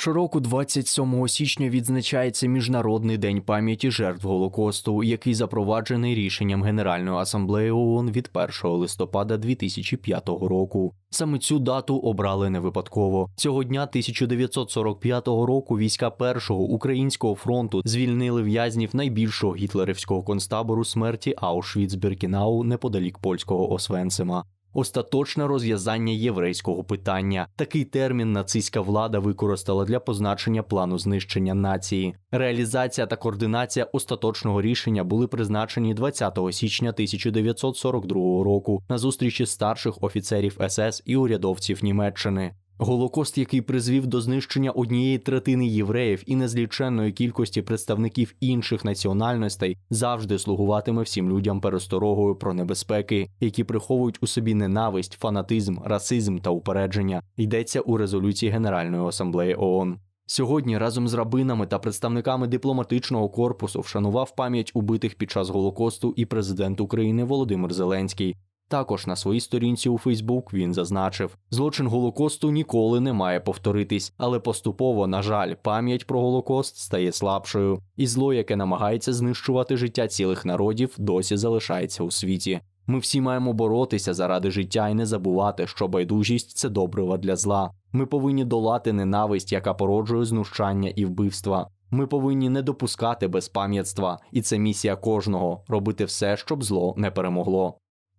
Щороку, 27 січня, відзначається Міжнародний день пам'яті жертв Голокосту, який запроваджений рішенням Генеральної асамблеї ООН від 1 листопада 2005 року. Саме цю дату обрали не випадково. Цього дня 1945 року війська першого українського фронту звільнили в'язнів найбільшого гітлерівського концтабору смерті Аушвіц-Біркінау неподалік польського Освенцима. Остаточне розв'язання єврейського питання. Такий термін нацистська влада використала для позначення плану знищення нації. Реалізація та координація остаточного рішення були призначені 20 січня 1942 року на зустрічі старших офіцерів СС і урядовців Німеччини. Голокост, який призвів до знищення однієї третини євреїв і незліченної кількості представників інших національностей, завжди слугуватиме всім людям пересторогою про небезпеки, які приховують у собі ненависть, фанатизм, расизм та упередження. Йдеться у резолюції Генеральної асамблеї ООН. Сьогодні разом з рабинами та представниками дипломатичного корпусу вшанував пам'ять убитих під час голокосту і президент України Володимир Зеленський. Також на своїй сторінці у Фейсбук він зазначив: злочин Голокосту ніколи не має повторитись, але поступово, на жаль, пам'ять про Голокост стає слабшою, і зло, яке намагається знищувати життя цілих народів, досі залишається у світі. Ми всі маємо боротися заради життя і не забувати, що байдужість це добрива для зла. Ми повинні долати ненависть, яка породжує знущання і вбивства. Ми повинні не допускати безпам'ятства, і це місія кожного робити все, щоб зло не перемогло.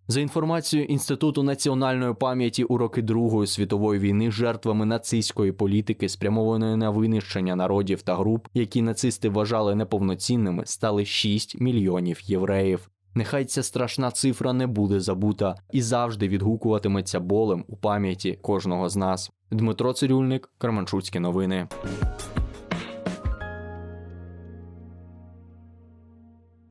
За інформацією Інституту національної пам'яті у роки Другої світової війни жертвами нацистської політики, спрямованої на винищення народів та груп, які нацисти вважали неповноцінними, стали 6 мільйонів євреїв. Нехай ця страшна цифра не буде забута і завжди відгукуватиметься болем у пам'яті кожного з нас. Дмитро Цирюльник, Карманчуцькі новини.